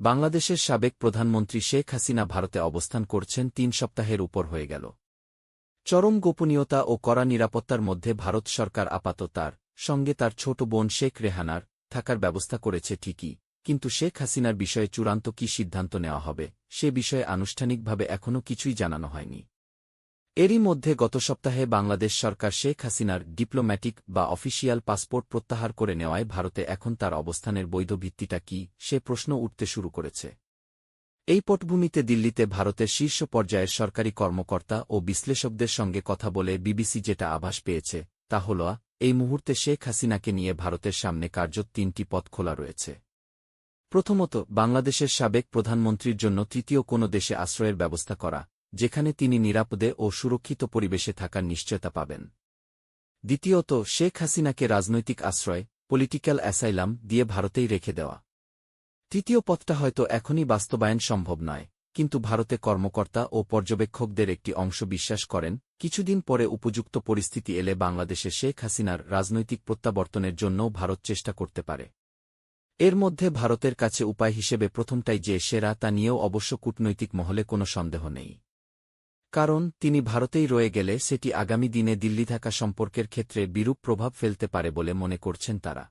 বাংলাদেশের সাবেক প্রধানমন্ত্রী শেখ হাসিনা ভারতে অবস্থান করছেন তিন সপ্তাহের উপর হয়ে গেল। চরম গোপনীয়তা ও কড়া নিরাপত্তার মধ্যে ভারত সরকার আপাত তার সঙ্গে তার ছোট বোন শেখ রেহানার থাকার ব্যবস্থা করেছে ঠিকই, কিন্তু শেখ হাসিনার বিষয়ে চূড়ান্ত কি সিদ্ধান্ত নেওয়া হবে, সে বিষয়ে আনুষ্ঠানিকভাবে এখনও কিছুই জানানো হয়নি। এরই মধ্যে গত সপ্তাহে বাংলাদেশ সরকার শেখ হাসিনার ডিপ্লোম্যাটিক বা অফিসিয়াল পাসপোর্ট প্রত্যাহার করে নেওয়ায় ভারতে এখন তার অবস্থানের বৈধ ভিত্তিটা কি, সে প্রশ্ন উঠতে শুরু করেছে। এই পটভূমিতে দিল্লিতে ভারতের শীর্ষ পর্যায়ের সরকারি কর্মকর্তা ও বিশ্লেষকদের সঙ্গে কথা বলে বিবিসি যেটা আভাস পেয়েছে, তা হল, এই মুহূর্তে শেখ হাসিনাকে নিয়ে ভারতের সামনে কার্যত তিনটি পথ খোলা রয়েছে। প্রথমত, বাংলাদেশের সাবেক প্রধানমন্ত্রীর জন্য তৃতীয় কোনো দেশে আশ্রয়ের ব্যবস্থা করা যেখানে তিনি নিরাপদে ও সুরক্ষিত পরিবেশে থাকার নিশ্চয়তা পাবেন। দ্বিতীয়ত, শেখ হাসিনাকে রাজনৈতিক আশ্রয়, পলিটিক্যাল অ্যাসাইলাম দিয়ে ভারতেই রেখে দেওয়া। তৃতীয় পথটা হয়তো এখনই বাস্তবায়ন সম্ভব নয়, কিন্তু ভারতে কর্মকর্তা ও পর্যবেক্ষকদের একটি অংশ বিশ্বাস করেন, কিছুদিন পরে উপযুক্ত পরিস্থিতি এলে বাংলাদেশে শেখ হাসিনার রাজনৈতিক প্রত্যাবর্তনের জন্যও ভারত চেষ্টা করতে পারে। এর মধ্যে ভারতের কাছে উপায় হিসেবে প্রথমটাই যে সেরা তা নিয়েও অবশ্য কূটনৈতিক মহলে কোনো সন্দেহ নেই। কারণ, তিনি ভারতেই রয়ে গেলে সেটি আগামী দিনে দিল্লি থাকা সম্পর্কের ক্ষেত্রে বিরূপ প্রভাব ফেলতে পারে বলে মনে করছেন তারা।